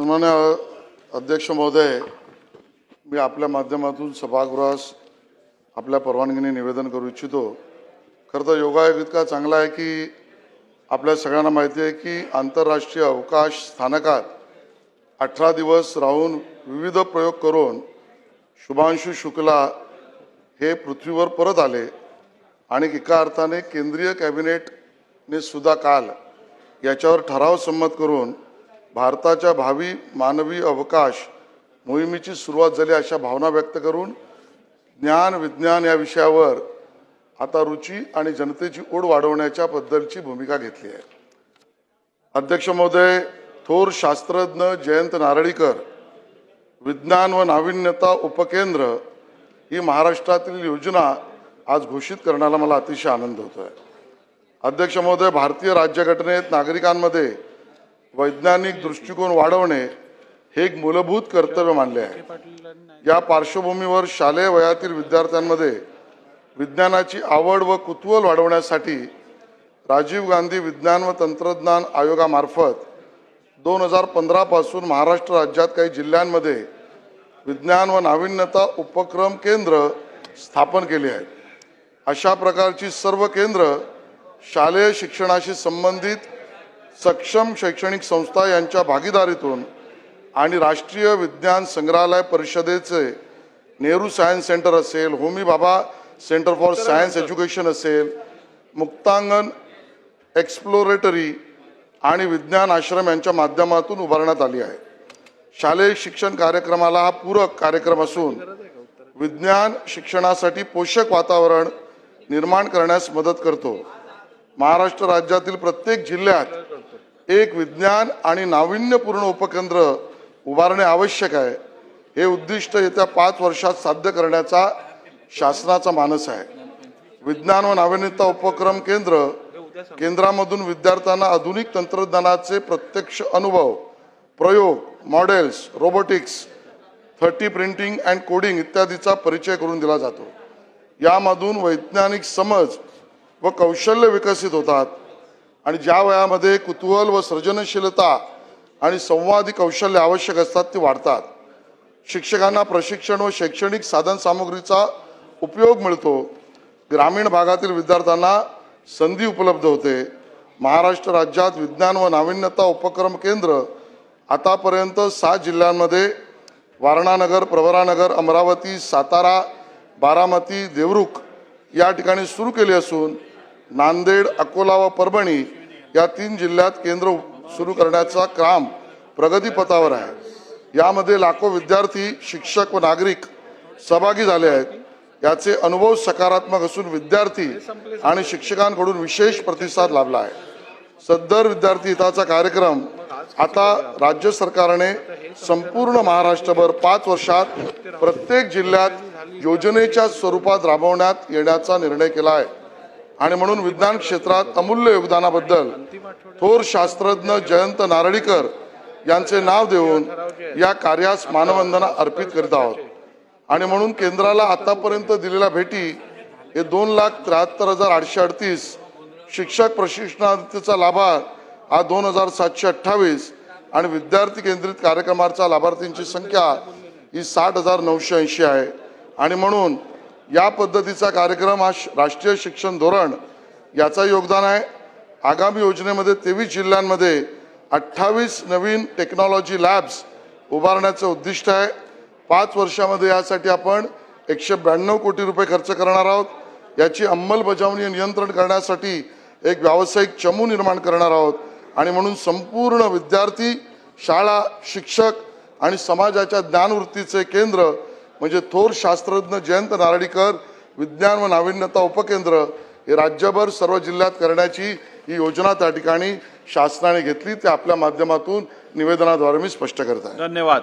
सन्मान्य अध्यक्ष महोदय मी आपल्या माध्यमातून सभागृहास आपल्या परवानगीने निवेदन करू इच्छितो. खरं तर योगायोग इतका चांगला आहे की आपल्या सगळ्यांना माहिती आहे की आंतरराष्ट्रीय अवकाश स्थानकात अठरा दिवस राहून विविध प्रयोग करून शुभांशु शुक्ला हे पृथ्वीवर परत आले आणि एका अर्थाने केंद्रीय कॅबिनेटने सुद्धा काल याच्यावर ठराव संमत करून भारताच्या भावी मानवी अवकाश मोहिमेची सुरुवात झाली अशा भावना व्यक्त करून ज्ञान विज्ञान या विषयावर आता रुची आणि जनतेची ओढ वाढवण्याच्या बद्दलची भूमिका घेतली आहे. अध्यक्ष महोदय थोर शास्त्रज्ञ जयंत नारळीकर विज्ञान व नाविन्यता उपकेंद्र ही महाराष्ट्रातील योजना आज घोषित करण्याला मला अतिशय आनंद होतो आहे अध्यक्ष महोदय भारतीय राज्यघटनेत नागरिकांमध्ये वैज्ञानिक दृष्टिकोन वाढवणे हे एक मूलभूत कर्तव्य मानले आहे. या पार्श्वभूमीवर शालेय वयातील विद्यार्थ्यांमध्ये विज्ञानाची आवड व कुतूहल वाढवण्यासाठी राजीव गांधी विज्ञान व तंत्रज्ञान आयोगामार्फत दोन हजार पंधरापासून महाराष्ट्र राज्यात काही जिल्ह्यांमध्ये विज्ञान व नाविन्यता उपक्रम केंद्र स्थापन केली आहेत. अशा प्रकारची सर्व केंद्र शालेय शिक्षणाशी संबंधित सक्षम शैक्षणिक संस्था यांच्या भागीदारीतून आणि राष्ट्रीय विज्ञान संग्रहालय परिषदेचे नेहरू सायन्स सेंटर असेल Homi Bhabha centre for science education असेल मुक्तांगण एक्सप्लोरेटरी आणि विज्ञान आश्रम यांच्या माध्यमातून उभारण्यात आली आहे. शालेय शिक्षण कार्यक्रमाला हा पूरक कार्यक्रम असून विज्ञान शिक्षणासाठी पोषक वातावरण निर्माण करण्यास मदत करतो. महाराष्ट्र राज्यातील प्रत्येक जिल्ह्यात एक विज्ञान आणि नाविन्यपूर्ण उपकेंद्र उभारणे आवश्यक आहे. हे उद्दिष्ट येत्या पाच वर्षात साध्य करण्याचा शासनाचा मानस आहे. विज्ञान व नाविन्यता उपक्रम केंद्र केंद्रामधून विद्यार्थ्यांना आधुनिक तंत्रज्ञानाचे प्रत्यक्ष अनुभव प्रयोग models robotics thirty printing and coding इत्यादीचा परिचय करून दिला जातो. यामधून वैज्ञानिक समज व कौशल्य विकसित होतात. आणि ज्या वयामध्ये कुतूहल व सृजनशीलता आणि संवादी कौशल्य आवश्यक असतात ती वाढतात. शिक्षकांना प्रशिक्षण व शैक्षणिक साधनसामुग्रीचा उपयोग मिळतो. ग्रामीण भागातील विद्यार्थ्यांना संधी उपलब्ध होते. महाराष्ट्र राज्यात विज्ञान व नाविन्यता उपक्रम केंद्र आतापर्यंत सात जिल्ह्यांमध्ये वारणानगर प्रवरानगर अमरावती सातारा बारामती देवरुख या ठिकाणी सुरू केली असून नांदेड अकोला व परभणी या तीन जिल्ह्यात केंद्र सुरू करण्याचा काम प्रगतीपथावर आहे. यामध्ये लाखो विद्यार्थी शिक्षक व नागरिक सहभागी झाले आहेत. याचे अनुभव सकारात्मक असून विद्यार्थी आणि शिक्षकांकडून विशेष प्रतिसाद लाभला आहे. सदर विद्यार्थी हिताचा कार्यक्रम आता राज्य सरकारने संपूर्ण महाराष्ट्रभर पाच वर्षात प्रत्येक जिल्ह्यात योजनेच्या स्वरूपात राबवण्यात येण्याचा निर्णय केला आहे. आणि म्हणून विज्ञान क्षेत्रात अमूल्य योगदानाबद्दल थोर शास्त्रज्ञ जयंत नारळीकर यांचे नाव देऊन या कार्यास मानवंदना अर्पित करीत आहोत. आणि म्हणून केंद्राला आतापर्यंत दिलेल्या भेटी हे दोन लाख त्र्याहत्तर हजार आठशे अडतीस शिक्षक प्रशिक्षणार्थीचा लाभार हा दोन हजार सातशे अठ्ठावीस आणि विद्यार्थी केंद्रित कार्यक्रमाचा लाभार्थींची संख्या ही साठ हजार नऊशे ऐंशी आहे. आणि म्हणून या पद्धतीचा कार्यक्रम हा राष्ट्रीय शिक्षण धोरण याचा योगदान आहे. आगामी योजनेमध्ये तेवीस जिल्ह्यांमध्ये अठ्ठावीस नवीन टेक्नॉलॉजी लॅब्स उभारण्याचं उद्दिष्ट आहे. पाच वर्षामध्ये यासाठी आपण एकशे ब्याण्णव कोटी रुपये खर्च करणार आहोत. याची अंमलबजावणी नियंत्रण करण्यासाठी एक व्यावसायिक चमू निर्माण करणार आहोत. आणि म्हणून संपूर्ण विद्यार्थी शाळा शिक्षक आणि समाजाच्या ज्ञानवृत्तीचे केंद्र म्हणजे थोर शास्त्रज्ञ जयंत नारळीकर विज्ञान व नाविन्यता उपकेंद्र हे राज्यभर सर्व जिल्ह्यात करण्याची ही योजना त्या ठिकाणी शासनाने घेतली. ते आपल्या माध्यमातून निवेदनाद्वारे मी स्पष्ट करत आहे. धन्यवाद.